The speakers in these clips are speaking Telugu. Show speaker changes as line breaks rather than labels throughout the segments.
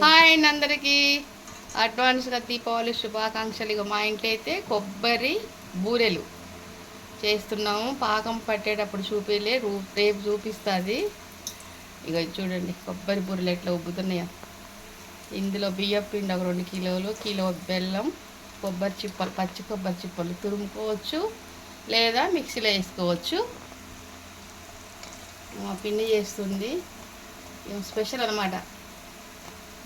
హాయ్ అండి అందరికీ. అడ్వాన్స్గా దీపావళి శుభాకాంక్షలు. ఇక మా ఇంట్లో అయితే కొబ్బరి బూరెలు చేస్తున్నాము. పాకం పట్టేటప్పుడు చూపిలే రూ రేపు చూపిస్తుంది. ఇక చూడండి కొబ్బరి బూరెలు ఎట్లా ఉబ్బుతున్నాయో. ఇందులో బియ్యం పిండి ఒక రెండు కిలోలు కిలో బెల్లం కొబ్బరి చిప్పలు పచ్చి కొబ్బరి చిప్పలు తురుముకోవచ్చు లేదా మిక్సీలో వేసుకోవచ్చు. మా పిండి చేస్తుంది. స్పెషల్ అనమాట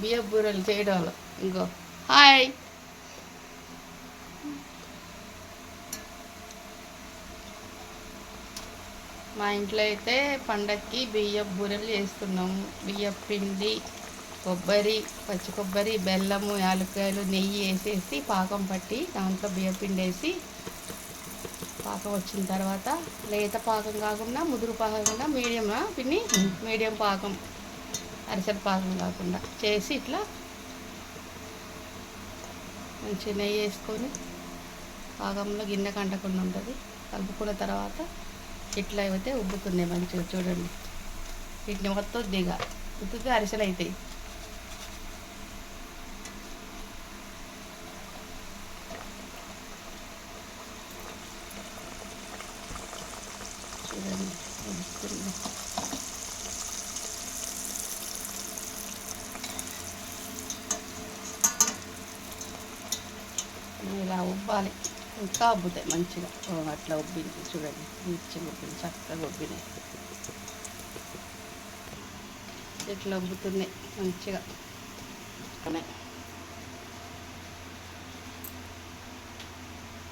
బియ్య బూరెలు చేయడంలో. ఇంకో హాయ్. మా ఇంట్లో అయితే పండక్కి బియ్య బూరెలు చేస్తున్నాము. బియ్య పిండి కొబ్బరి పచ్చి కొబ్బరి బెల్లము యాలక్కాయలు నెయ్యి వేసేసి పాకం పట్టి దాంట్లో బియ్య పిండి వేసి పాకం వచ్చిన తర్వాత లేత పాకం కాకుండా ముదురు పాకం కాకుండా మీడియం పిన్ని మీడియం పాకం. అరిసెల పాకం కాకుండా చేసి ఇట్లా మంచి నెయ్యి వేసుకొని పాకంలో గిన్నె కంటకుండా ఉంటుంది. కలుపుకున్న తర్వాత ఇట్లా అయితే ఉబ్బుతుంది మంచిగా చూడండి. వీటిని మొత్తం దిగ. ఉత్తితే అరిసెలు అవుతాయి చూడండి ఇలా ఉబ్బాలి ఇంకా ఉబ్బుతాయి మంచిగా. అట్లా ఉబ్బింది చూడండి. మంచిగా ఉబ్బింది చక్కగా ఉబ్బినాయి. ఇట్లా ఉబ్బుతున్నాయి మంచిగా.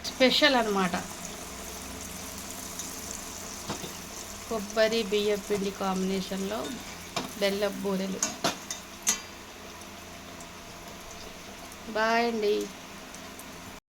స్పెషల్ అన్నమాట. కొబ్బరి బియ్యం పిండి కాంబినేషన్లో బెల్లం బూరెలు. బాయ్ అండి.